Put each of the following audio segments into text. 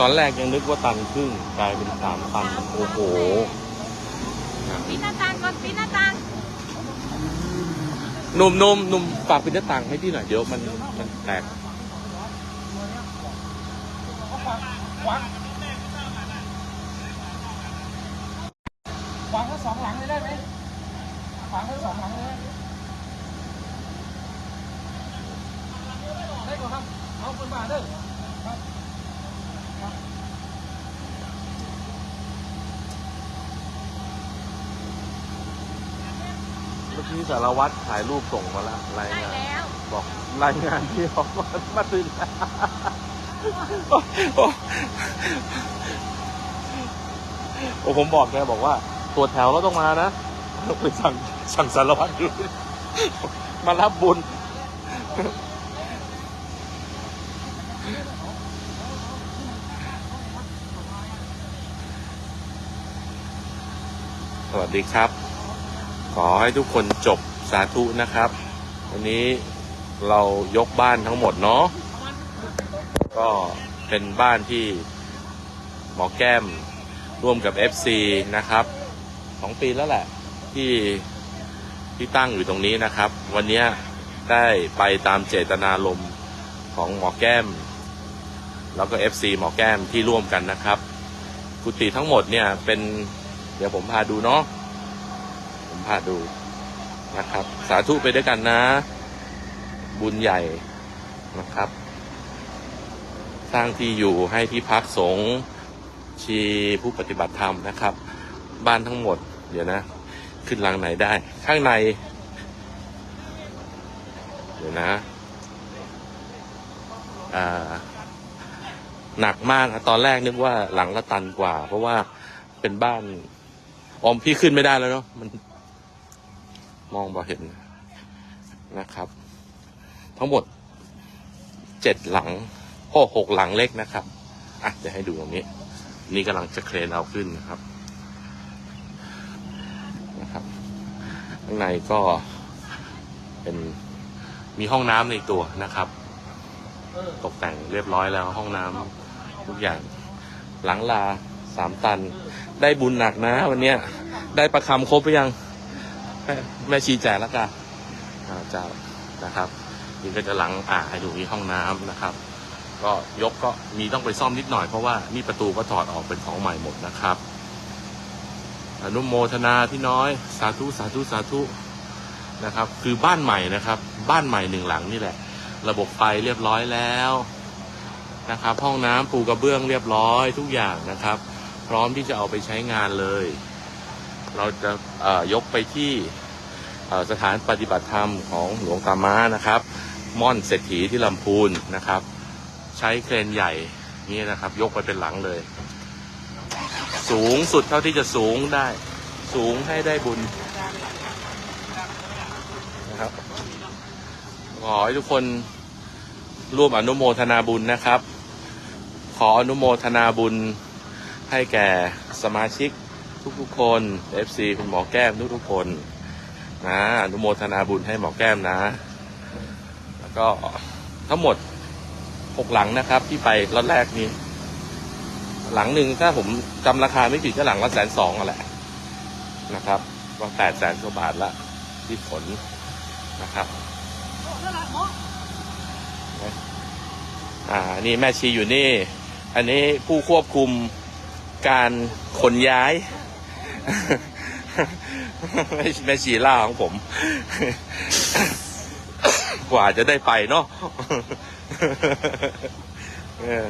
ตอนแรกยังนึกว่าตันครึ่งกลายเป็นสามตัน โอ้โหปิดหน้าต่างก่อนปิดหน้าต่างหนุ่มหนุ่มหนุ่มฝากเป็นหน้าต่างให้พี่หน่อยเดี๋ยวมันมันแตกขวางทั้งสองหลังเลยได้ไหมขวางทั้งสองหลังเลยได้ก่อนครับเอาปืนมาเด้อครับครับ เมื่อ กี้สารวัตรถ่ายรูปส่งมาแล้วรายได้งานแล้วบอกรายงานที่ออกมามาถึงแล้วโอ้โอ้โอ้ผมบอกแกบอกว่าตัวแถวเราต้องมานะไปสั่งสั่งสารวัตรดูมารับบุญ สวัสดีครับ ขอให้ทุกคนจบสาธุนะครับ วันนี้เรายกบ้านทั้งหมดเนาะก็เป็นบ้านที่หมอแก้มร่วมกับ FC นะครับสองปีแล้วแหละที่ที่ตั้งอยู่ตรงนี้นะครับ วันนี้ได้ไปตามเจตนารมณ์ของหมอแก้ม แล้วก็ FC หมอแก้มที่ร่วมกันนะครับ กุฏิทั้งหมดเนี่ยเป็นเดี๋ยวผมพาดูเนาะ ผมพาดูนะครับ สาธุไปด้วยกันนะ บุญใหญ่นะครับ สร้างที่อยู่ให้ที่พักสงฆ์ชีผู้ปฏิบัติธรรมนะครับ บ้านทั้งหมด เดี๋ยวนะ ขึ้นหลังไหนได้ ข้างใน เดี๋ยวนะอ่าหนักมากตอนแรกนึกว่าหลังละตันกว่า เพราะว่าเป็นบ้านออมพี่ขึ้นไม่ได้แล้วเนาะมัน มองบ่เห็นนะครับ ทั้งหมดเจ็ดหลังโอ้หกหลังเล็กนะครับอะจะให้ดูตรงนี้ นี่กำลังจะเครนเอาขึ้นนะครับนะครับข้างในก็เป็นมีห้องน้ำในตัวนะครับ ตกแต่งเรียบร้อยแล้วห้องน้ำทุกอย่างหลังลาสามตัน ได้บุญหนักนะ วันนี้ได้ประคำครบหรือยัง แม่แม่ชีแจกแล้วกันอ่าเจ้านะครับนี่ก็จะหลังอ่าให้ดูที่ห้องน้ำนะครับ ก็ยกก็มีต้องไปซ่อมนิดหน่อยเพราะว่านี่ประตูก็ถอดออกเป็นของใหม่หมดนะครับ อนุโมทนาพี่น้อยสาธุสาธุสาธุนะครับ คือบ้านใหม่นะครับ บ้านใหม่หนึ่งหลังนี่แหละ ระบบไฟเรียบร้อยแล้วนะครับ ห้องน้ำปูกระเบื้องเรียบร้อยทุกอย่างนะครับ พร้อมที่จะเอาไปใช้งานเลย เราจะยกไปที่สถานปฏิบัติธรรมของหลวงตาม้านะครับ ม่อนเศรษฐีที่ลำพูนนะครับ ใช้เครนใหญ่นี่นะครับ ยกไปเป็นหลังเลย สูงสุดเท่าที่จะสูงได้ สูงให้ได้บุญนะครับขอให้ทุกคนร่วมอนุโมทนาบุญนะครับ ขออนุโมทนาบุญให้แก่สมาชิก ทุกๆคน FC คุณหมอแก้มทุกๆคนนะอนุโมทนาบุญให้หมอแก้มนะ แล้วก็ทั้งหมดหกหลังนะครับ ที่ไปรอบแรกนี้ หลังหนึ่งถ้าผมจำราคาไม่ผิดก็หลังละแสนสองอะแหละนะครับก็แปดแสนกว่าบาทละที่ผลนะครับอ่านี่แม่ชีอยู่นี่ อันนี้ผู้ควบคุมการขนย้าย แม่แม่ชีล่าของผม กว่าจะได้ไปเนาะเออ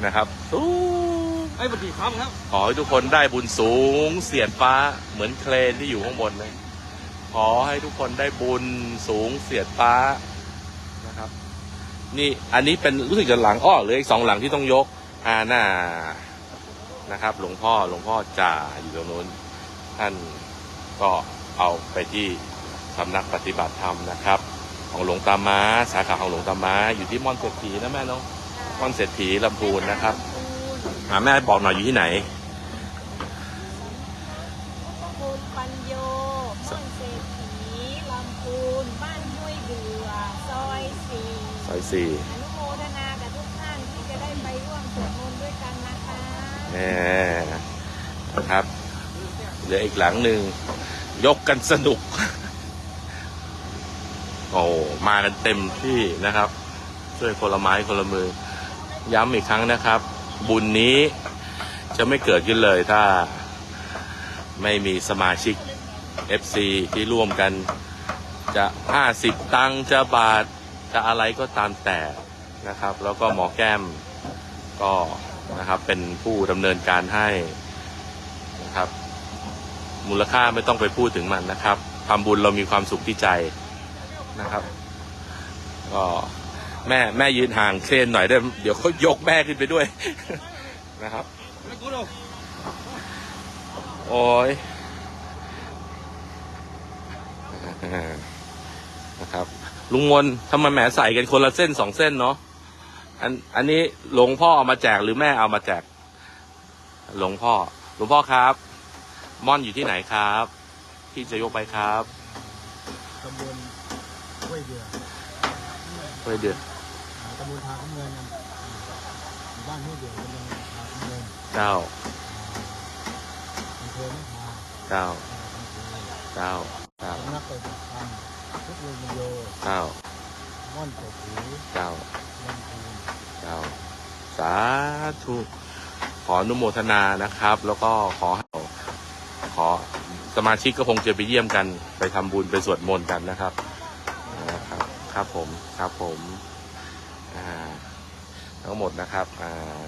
นะครับอู้ไอ้บัตรีครับครับ ขอให้ทุกคนได้บุญสูง เสียนฟ้าเหมือนเครนที่อยู่ข้างบนเลยขอให้ทุกคนได้บุญสูงเสียดฟ้านะครับ นี่อันนี้เป็นรู้สึกจะหลังอ้อเหลืออีกสองหลังที่ต้องยกอาหน้านะครับ หลวงพ่อหลวงพ่อจ่าอยู่ตรงนู้น ท่านก็เอาไปที่สำนักปฏิบัติธรรมนะครับ ของหลวงตาม้า สาขาของหลวงตาม้า อยู่ที่ม่อนเศรษฐีนะแม่เนาะม่อนเศรษฐีลำพูนนะครับอ่าแม่บอกหน่อยอยู่ที่ไหนปูนปัญโยม่อนเศรษฐีลำพูนบ้านห้วยเดือซอยสี่ซอยสี่อนุโมทนากับทุกท่านที่จะได้ไปร่วมสวดมนต์ด้วยกันนะแหมนะครับเห ลืออีกหลังหนึ่งยกกันสนุก โอ้มากันเต็มที่นะครับ ช่วยคนละไม้คนละมือ ย้ำอีกครั้งนะครับ บุญนี้จะไม่เกิดขึ้นเลยถ้าไม่มีสมาชิก FC ที่ร่วมกันจะ 50 ตังจะบาท จะอะไรก็ตามแต่นะครับ แล้วก็หมอแก้มก็นะครับเป็นผู้ดำเนินการให้นะครับ มูลค่าไม่ต้องไปพูดถึงมันนะครับทำบุญเรามีความสุขที่ใจนะครับก็แม่แม่ยืนห่างเครนหน่อยได้เดี๋ยวเขายกแม่ขึ้นไปด้วยนะครับ โอ้ยนะครับ ลุงมนทำไมแหมใส่กันคนละเส้นสองเส้นเนาะอันอันนี้หลวงพ่อเอามาแจกหรือแม่เอามาแจก หลวงพ่อ หลวงพ่อครับ ม่อนอยู่ที่ไหนครับ ที่จะยกไปครับตำบลห้วยเดือเพื่อเดือนตำบลทาขำเงินหมู่บ้านห้วยเดือตำบลทาขำเงินเจ้าอำเภอแม่ทาเจ้าจังหวัดลำพูนเจ้าเจ้าสำนักปฏิบัติธรรมพุทธโลมโยเจ้าม่อนเศรษฐีเจ้าลำพูนเจ้าสาธุขออนุโมทนานะครับ แล้วก็ขอให้ ขอสมาชิกก็คงจะไปเยี่ยมกัน ไปทำบุญไปสวดมนต์กันนะครับนะครับครับผมครับผมทั้งหมดนะครับ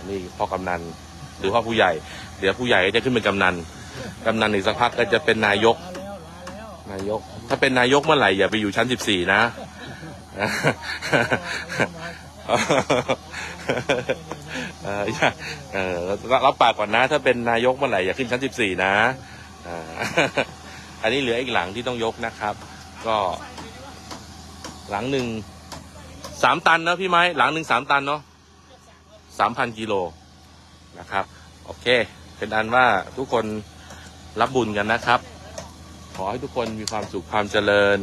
นี่พ่อกำนันหรือพ่อผู้ใหญ่ เดี๋ยวผู้ใหญ่จะขึ้นเป็นกำนันกำนันอีกสักพักก็จะเป็นนายก นายก ถ้าเป็นนายกเมื่อไหร่อย่าไปอยู่ชั้นสิบสี่นะเอออย่าเออรับรับปากก่อนนะ ถ้าเป็นนายกเมื่อไหร่อย่าขึ้นชั้นสิบสี่นะ อ่า อันนี้เหลืออีกหลังที่ต้องยกนะครับ ก็หลังหนึ่งสามตันนะพี่ไม้ หลังหนึ่งสามตันเนาะสามพันกิโลนะครับ โอเค เป็นอันว่าทุกคนรับบุญกันนะครับ ขอให้ทุกคนมีความสุขความเจริญ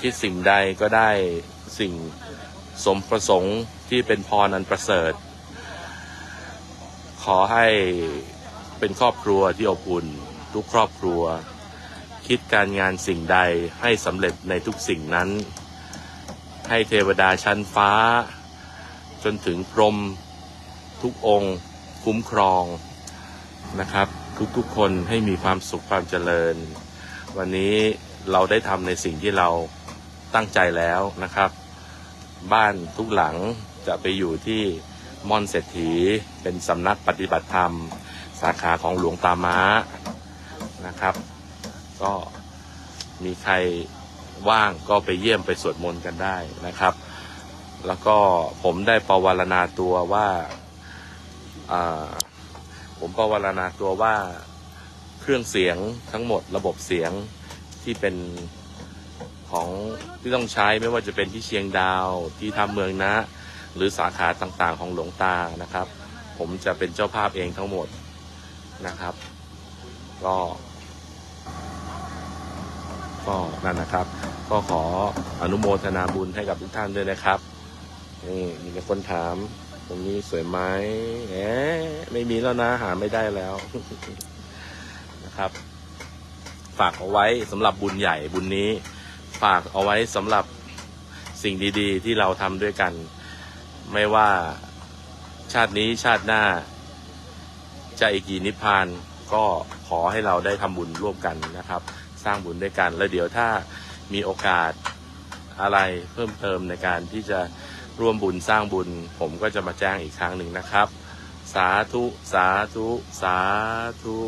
คิดสิ่งใดก็ได้สิ่งสมประสงค์ที่เป็นพรอันประเสริฐ ขอให้เป็นครอบครัวที่อบอุ่น ทุกครอบครัว คิดการงานสิ่งใดให้สำเร็จในทุกสิ่งนั้น ให้เทวดาชั้นฟ้า จนถึงพรหมทุกองค์คุ้มครองนะครับ ทุกๆคนให้มีความสุขความเจริญ วันนี้เราได้ทำในสิ่งที่เราตั้งใจแล้วนะครับ บ้านทุกหลังจะไปอยู่ที่ม่อนเศรษฐีเป็นสำนักปฏิบัติธรรม สาขาของหลวงตาม้า นะครับ ก็มีใครว่างก็ไปเยี่ยมไปสวดมนต์กันได้นะครับ แล้วก็ผมได้ประวารณาตัวว่าผมประวารณาตัวว่าเครื่องเสียงทั้งหมดระบบเสียงที่เป็นของที่ต้องใช้ไม่ว่าจะเป็นที่เชียงดาวที่ทำเมืองนะ หรือสาขาต่างๆของหลวงตานะครับ ผมจะเป็นเจ้าภาพเองทั้งหมดนะครับ ก็ ก็นั่นนะครับ ก็ขออนุโมทนาบุญให้กับทุกท่านด้วยนะครับนี่มีคนถาม ตรงนี้สวยไหมแหมไม่มีแล้วนะหาไม่ได้แล้วนะครับ ฝากเอาไว้สำหรับบุญใหญ่บุญนี้ ฝากเอาไว้สำหรับสิ่งดีๆ ที่เราทำด้วยกัน ไม่ว่าชาตินี้ชาติหน้า จะอีกกี่นิพพานก็ขอให้เราได้ทำบุญร่วมกันนะครับ สร้างบุญด้วยกัน แล้วเดี๋ยวถ้ามีโอกาสอะไรเพิ่มเติมในการที่จะร่วมบุญสร้างบุญ ผมก็จะมาแจ้งอีกครั้งหนึ่งนะครับ สาธุ สาธุ สาธุ